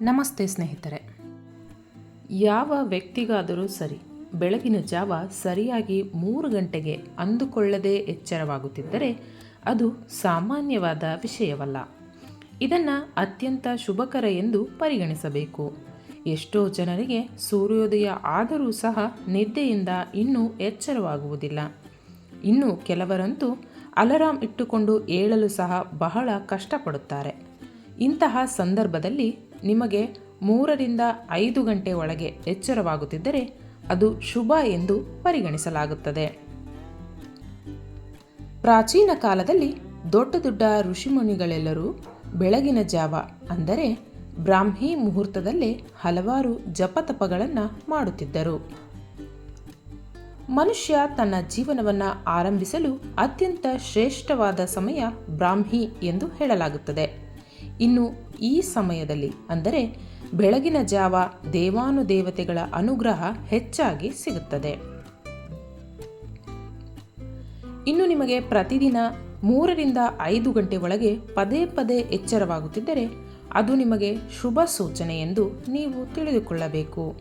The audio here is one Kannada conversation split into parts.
ನಮಸ್ತೆ ಸ್ನೇಹಿತರೆ. ಯಾವ ವ್ಯಕ್ತಿಗಾದರೂ ಸರಿ, ಬೆಳಗಿನ ಜಾವ ಸರಿಯಾಗಿ ಮೂರು ಗಂಟೆಗೆ ಅಂದುಕೊಳ್ಳದೆ ಎಚ್ಚರವಾಗುತ್ತಿದ್ದರೆ ಅದು ಸಾಮಾನ್ಯವಾದ ವಿಷಯವಲ್ಲ. ಇದನ್ನು ಅತ್ಯಂತ ಶುಭಕರ ಎಂದು ಪರಿಗಣಿಸಬೇಕು. ಎಷ್ಟೋ ಜನರಿಗೆ ಸೂರ್ಯೋದಯ ಆದರೂ ಸಹ ನಿದ್ದೆಯಿಂದ ಇನ್ನೂ ಎಚ್ಚರವಾಗುವುದಿಲ್ಲ. ಇನ್ನು ಕೆಲವರಂತೂ ಅಲಾರಾಂ ಇಟ್ಟುಕೊಂಡು ಏಳಲು ಸಹ ಬಹಳ ಕಷ್ಟಪಡುತ್ತಾರೆ. ಇಂತಹ ಸಂದರ್ಭದಲ್ಲಿ ನಿಮಗೆ ಮೂರರಿಂದ ಐದು ಗಂಟೆ ಒಳಗೆ ಎಚ್ಚರವಾಗುತ್ತಿದ್ದರೆ ಅದು ಶುಭ ಎಂದು ಪರಿಗಣಿಸಲಾಗುತ್ತದೆ. ಪ್ರಾಚೀನ ಕಾಲದಲ್ಲಿ ದೊಡ್ಡ ದೊಡ್ಡ ಋಷಿಮುನಿಗಳೆಲ್ಲರೂ ಬೆಳಗಿನ ಜಾವ ಅಂದರೆ ಬ್ರಾಹ್ಮಿ ಮುಹೂರ್ತದಲ್ಲೇ ಹಲವಾರು ಜಪತಪಗಳನ್ನು ಮಾಡುತ್ತಿದ್ದರು. ಮನುಷ್ಯ ತನ್ನ ಜೀವನವನ್ನು ಆರಂಭಿಸಲು ಅತ್ಯಂತ ಶ್ರೇಷ್ಠವಾದ ಸಮಯ ಬ್ರಾಹ್ಮಿ ಎಂದು ಹೇಳಲಾಗುತ್ತದೆ. ಇನ್ನು ಈ ಸಮಯದಲ್ಲಿ ಅಂದರೆ ಬೆಳಗಿನ ಜಾವ ದೇವಾನುದೇವತೆಗಳ ಅನುಗ್ರಹ ಹೆಚ್ಚಾಗಿ ಸಿಗುತ್ತದೆ. ಇನ್ನು ನಿಮಗೆ ಪ್ರತಿದಿನ ಮೂರರಿಂದ ಐದು ಗಂಟೆ ಒಳಗೆ ಪದೇ ಪದೇ ಎಚ್ಚರವಾಗುತ್ತಿದ್ದರೆ ಅದು ನಿಮಗೆ ಶುಭ ಸೂಚನೆ ಎಂದು ನೀವು ತಿಳಿದುಕೊಳ್ಳಬೇಕು.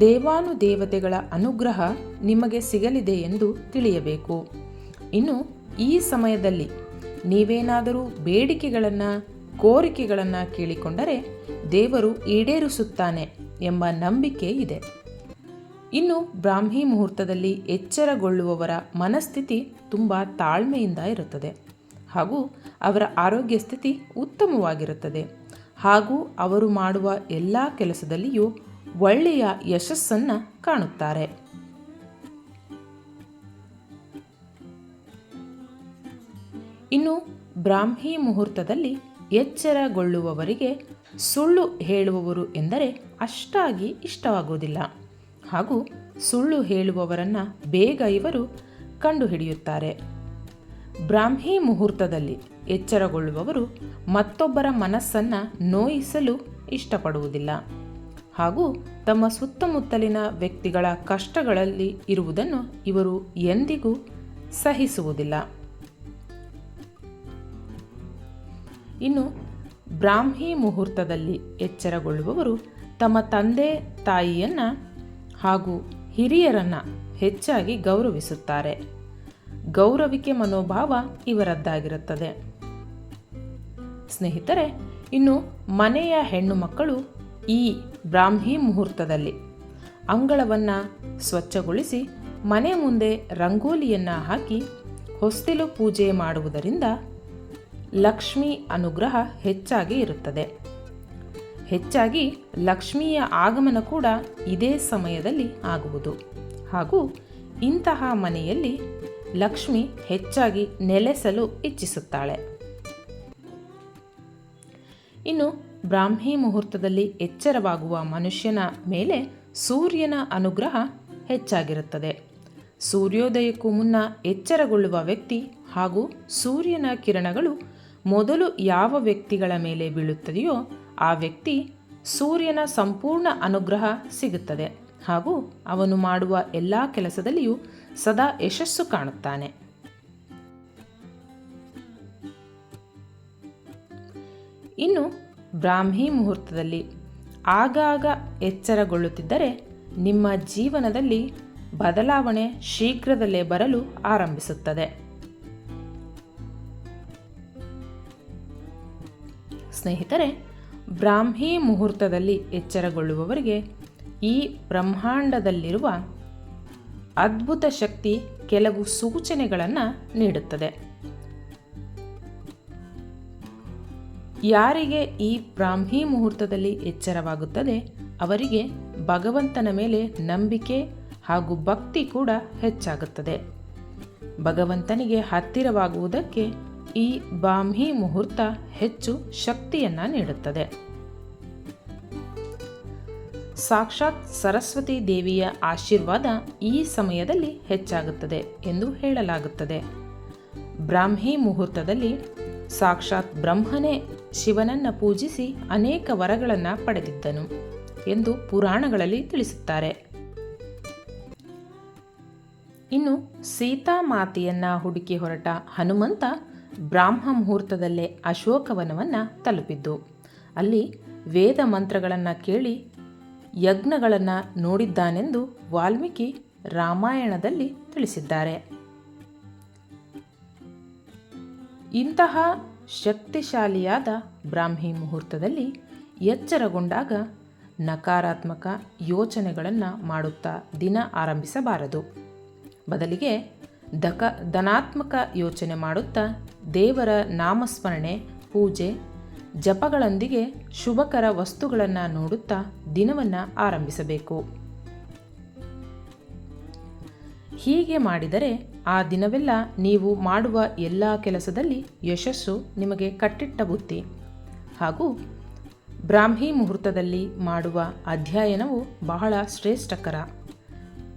ದೇವಾನುದೇವತೆಗಳ ಅನುಗ್ರಹ ನಿಮಗೆ ಸಿಗಲಿದೆ ಎಂದು ತಿಳಿಯಬೇಕು. ಇನ್ನು ಈ ಸಮಯದಲ್ಲಿ ನೀವೇನಾದರೂ ಬೇಡಿಕೆಗಳನ್ನು, ಕೋರಿಕೆಗಳನ್ನು ಕೇಳಿಕೊಂಡರೆ ದೇವರು ಈಡೇರಿಸುತ್ತಾನೆ ಎಂಬ ನಂಬಿಕೆ ಇದೆ. ಇನ್ನು ಬ್ರಾಹ್ಮಿ ಮುಹೂರ್ತದಲ್ಲಿ ಎಚ್ಚರಗೊಳ್ಳುವವರ ಮನಸ್ಥಿತಿ ತುಂಬ ತಾಳ್ಮೆಯಿಂದ ಇರುತ್ತದೆ. ಹಾಗೂ ಅವರ ಆರೋಗ್ಯ ಸ್ಥಿತಿ ಉತ್ತಮವಾಗಿರುತ್ತದೆ. ಹಾಗೂ ಅವರು ಮಾಡುವ ಎಲ್ಲ ಕೆಲಸದಲ್ಲಿಯೂ ಒಳ್ಳೆಯ ಯಶಸ್ಸನ್ನು ಕಾಣುತ್ತಾರೆ. ಇನ್ನು ಬ್ರಾಹ್ಮಿ ಮುಹೂರ್ತದಲ್ಲಿ ಎಚ್ಚರಗೊಳ್ಳುವವರಿಗೆ ಸುಳ್ಳು ಹೇಳುವವರು ಎಂದರೆ ಅಷ್ಟಾಗಿ ಇಷ್ಟವಾಗುವುದಿಲ್ಲ. ಹಾಗೂ ಸುಳ್ಳು ಹೇಳುವವರನ್ನು ಬೇಗ ಇವರು ಕಂಡುಹಿಡಿಯುತ್ತಾರೆ. ಬ್ರಾಹ್ಮಿ ಮುಹೂರ್ತದಲ್ಲಿ ಎಚ್ಚರಗೊಳ್ಳುವವರು ಮತ್ತೊಬ್ಬರ ಮನಸ್ಸನ್ನು ನೋಯಿಸಲು ಇಷ್ಟಪಡುವುದಿಲ್ಲ. ಹಾಗೂ ತಮ್ಮ ಸುತ್ತಮುತ್ತಲಿನ ವ್ಯಕ್ತಿಗಳ ಕಷ್ಟಗಳಲ್ಲಿ ಇರುವುದನ್ನು ಇವರು ಎಂದಿಗೂ ಸಹಿಸುವುದಿಲ್ಲ. ಇನ್ನು ಬ್ರಾಹ್ಮಿ ಮುಹೂರ್ತದಲ್ಲಿ ಎಚ್ಚರಗೊಳ್ಳುವವರು ತಮ್ಮ ತಂದೆ ತಾಯಿಯನ್ನು ಹಾಗೂ ಹಿರಿಯರನ್ನು ಹೆಚ್ಚಾಗಿ ಗೌರವಿಸುತ್ತಾರೆ. ಗೌರವಿಕೆ ಮನೋಭಾವ ಇವರದ್ದಾಗಿರುತ್ತದೆ. ಸ್ನೇಹಿತರೆ, ಇನ್ನು ಮನೆಯ ಹೆಣ್ಣು ಮಕ್ಕಳು ಈ ಬ್ರಾಹ್ಮಿ ಮುಹೂರ್ತದಲ್ಲಿ ಅಂಗಳವನ್ನು ಸ್ವಚ್ಛಗೊಳಿಸಿ ಮನೆ ಮುಂದೆ ರಂಗೋಲಿಯನ್ನು ಹಾಕಿ ಹೊಸ್ತಿಲು ಪೂಜೆ ಮಾಡುವುದರಿಂದ ಲಕ್ಷ್ಮಿ ಅನುಗ್ರಹ ಹೆಚ್ಚಾಗಿ ಇರುತ್ತದೆ. ಹೆಚ್ಚಾಗಿ ಲಕ್ಷ್ಮಿಯ ಆಗಮನ ಕೂಡ ಇದೇ ಸಮಯದಲ್ಲಿ ಆಗುವುದು. ಹಾಗೂ ಇಂತಹ ಮನೆಯಲ್ಲಿ ಲಕ್ಷ್ಮಿ ಹೆಚ್ಚಾಗಿ ನೆಲೆಸಲು ಇಚ್ಛಿಸುತ್ತಾಳೆ. ಇನ್ನು ಬ್ರಾಹ್ಮಿ ಮುಹೂರ್ತದಲ್ಲಿ ಎಚ್ಚರವಾಗುವ ಮನುಷ್ಯನ ಮೇಲೆ ಸೂರ್ಯನ ಅನುಗ್ರಹ ಹೆಚ್ಚಾಗಿರುತ್ತದೆ. ಸೂರ್ಯೋದಯಕ್ಕೂ ಮುನ್ನ ಎಚ್ಚರಗೊಳ್ಳುವ ವ್ಯಕ್ತಿ ಹಾಗೂ ಸೂರ್ಯನ ಕಿರಣಗಳು ಮೊದಲು ಯಾವ ವ್ಯಕ್ತಿಗಳ ಮೇಲೆ ಬೀಳುತ್ತದೆಯೋ ಆ ವ್ಯಕ್ತಿ ಸೂರ್ಯನ ಸಂಪೂರ್ಣ ಅನುಗ್ರಹ ಸಿಗುತ್ತದೆ ಹಾಗೂ ಅವನು ಮಾಡುವ ಎಲ್ಲ ಕೆಲಸದಲ್ಲಿಯೂ ಸದಾ ಯಶಸ್ಸು ಕಾಣುತ್ತಾನೆ. ಇನ್ನು ಬ್ರಾಹ್ಮಿ ಮುಹೂರ್ತದಲ್ಲಿ ಆಗಾಗ ಎಚ್ಚರಗೊಳ್ಳುತ್ತಿದ್ದರೆ ನಿಮ್ಮ ಜೀವನದಲ್ಲಿ ಬದಲಾವಣೆ ಶೀಘ್ರದಲ್ಲೇ ಬರಲು ಆರಂಭಿಸುತ್ತದೆ. ಸ್ನೇಹಿತರೆ, ಬ್ರಾಹ್ಮಿ ಮುಹೂರ್ತದಲ್ಲಿ ಎಚ್ಚರಗೊಳ್ಳುವವರಿಗೆ ಈ ಬ್ರಹ್ಮಾಂಡದಲ್ಲಿರುವ ಅದ್ಭುತ ಶಕ್ತಿ ಕೆಲವು ಸೂಚನೆಗಳನ್ನು ನೀಡುತ್ತದೆ. ಯಾರಿಗೆ ಈ ಬ್ರಾಹ್ಮಿ ಮುಹೂರ್ತದಲ್ಲಿ ಎಚ್ಚರವಾಗುತ್ತದೆ, ಅವರಿಗೆ ಭಗವಂತನ ಮೇಲೆ ನಂಬಿಕೆ ಹಾಗೂ ಭಕ್ತಿ ಕೂಡ ಹೆಚ್ಚಾಗುತ್ತದೆ. ಭಗವಂತನಿಗೆ ಹತ್ತಿರವಾಗುವುದಕ್ಕೆ ಈ ಬ್ರಾಹ್ಮಿ ಮುಹೂರ್ತ ಹೆಚ್ಚು ಶಕ್ತಿಯನ್ನು ನೀಡುತ್ತದೆ. ಸಾಕ್ಷಾತ್ ಸರಸ್ವತಿ ದೇವಿಯ ಆಶೀರ್ವಾದ ಈ ಸಮಯದಲ್ಲಿ ಹೆಚ್ಚಾಗುತ್ತದೆ ಎಂದು ಹೇಳಲಾಗುತ್ತದೆ. ಬ್ರಾಹ್ಮಿ ಮುಹೂರ್ತದಲ್ಲಿ ಸಾಕ್ಷಾತ್ ಬ್ರಹ್ಮನೇ ಶಿವನನ್ನು ಪೂಜಿಸಿ ಅನೇಕ ವರಗಳನ್ನು ಪಡೆದಿದ್ದನು ಎಂದು ಪುರಾಣಗಳಲ್ಲಿ ತಿಳಿಸುತ್ತಾರೆ. ಇನ್ನು ಸೀತಾಮಾತೆಯನ್ನ ಹುಡುಕಿ ಹೊರಟ ಹನುಮಂತ ಬ್ರಾಹ್ಮ ಮುಹೂರ್ತದಲ್ಲೇ ಅಶೋಕವನವನ್ನು ತಲುಪಿದ್ದು. ಅಲ್ಲಿ ವೇದ ಮಂತ್ರಗಳನ್ನು ಕೇಳಿ ಯಜ್ಞಗಳನ್ನು ನೋಡಿದ್ದಾನೆಂದು ವಾಲ್ಮೀಕಿ ರಾಮಾಯಣದಲ್ಲಿ ತಿಳಿಸಿದ್ದಾರೆ. ಇಂತಹ ಶಕ್ತಿಶಾಲಿಯಾದ ಬ್ರಾಹ್ಮಿ ಮುಹೂರ್ತದಲ್ಲಿ ಎಚ್ಚರಗೊಂಡಾಗ ನಕಾರಾತ್ಮಕ ಯೋಚನೆಗಳನ್ನು ಮಾಡುತ್ತಾ ದಿನ ಆರಂಭಿಸಬಾರದು. ಬದಲಿಗೆ ದಕ ಧನಾತ್ಮಕ ಯೋಚನೆ ಮಾಡುತ್ತಾ ದೇವರ ನಾಮಸ್ಮರಣೆ, ಪೂಜೆ, ಜಪಗಳೊಂದಿಗೆ ಶುಭಕರ ವಸ್ತುಗಳನ್ನು ನೋಡುತ್ತಾ ದಿನವನ್ನು ಆರಂಭಿಸಬೇಕು. ಹೀಗೆ ಮಾಡಿದರೆ ಆ ದಿನವೆಲ್ಲ ನೀವು ಮಾಡುವ ಎಲ್ಲ ಕೆಲಸದಲ್ಲಿ ಯಶಸ್ಸು ನಿಮಗೆ ಕಟ್ಟಿಟ್ಟ ಬುತ್ತಿ ಹಾಗೂ ಬ್ರಾಹ್ಮಿ ಮುಹೂರ್ತದಲ್ಲಿ ಮಾಡುವ ಅಧ್ಯಯನವು ಬಹಳ ಶ್ರೇಷ್ಠಕರ.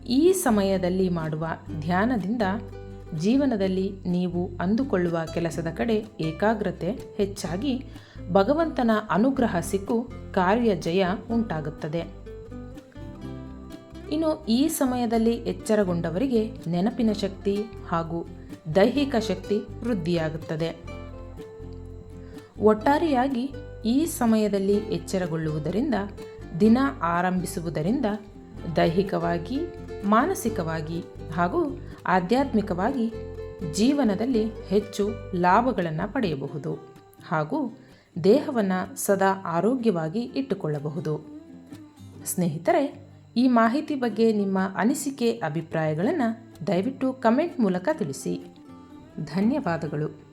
ಈ ಸಮಯದಲ್ಲಿ ಮಾಡುವ ಧ್ಯಾನದಿಂದ ಜೀವನದಲ್ಲಿ ನೀವು ಅಂದುಕೊಳ್ಳುವ ಕೆಲಸದ ಕಡೆ ಏಕಾಗ್ರತೆ ಹೆಚ್ಚಾಗಿ ಭಗವಂತನ ಅನುಗ್ರಹ ಸಿಕ್ಕು ಕಾರ್ಯ ಜಯ ಉಂಟಾಗುತ್ತದೆ. ಇನ್ನು ಈ ಸಮಯದಲ್ಲಿ ಎಚ್ಚರಗೊಂಡವರಿಗೆ ನೆನಪಿನ ಶಕ್ತಿ ಹಾಗೂ ದೈಹಿಕ ಶಕ್ತಿ ವೃದ್ಧಿಯಾಗುತ್ತದೆ. ಒಟ್ಟಾರೆಯಾಗಿ ಈ ಸಮಯದಲ್ಲಿ ಎಚ್ಚರಗೊಳ್ಳುವುದರಿಂದ, ದಿನ ಆರಂಭಿಸುವುದರಿಂದ ದೈಹಿಕವಾಗಿ ಮಾನಸಿಕವಾಗಿ ಹಾಗೂ ಆಧ್ಯಾತ್ಮಿಕವಾಗಿ ಜೀವನದಲ್ಲಿ ಹೆಚ್ಚು ಲಾಭಗಳನ್ನು ಪಡೆಯಬಹುದು ಹಾಗೂ ದೇಹವನ್ನು ಸದಾ ಆರೋಗ್ಯವಾಗಿ ಇಟ್ಟುಕೊಳ್ಳಬಹುದು. ಸ್ನೇಹಿತರೆ, ಈ ಮಾಹಿತಿ ಬಗ್ಗೆ ನಿಮ್ಮ ಅನಿಸಿಕೆ, ಅಭಿಪ್ರಾಯಗಳನ್ನು ದಯವಿಟ್ಟು ಕಮೆಂಟ್ ಮೂಲಕ ತಿಳಿಸಿ. ಧನ್ಯವಾದಗಳು.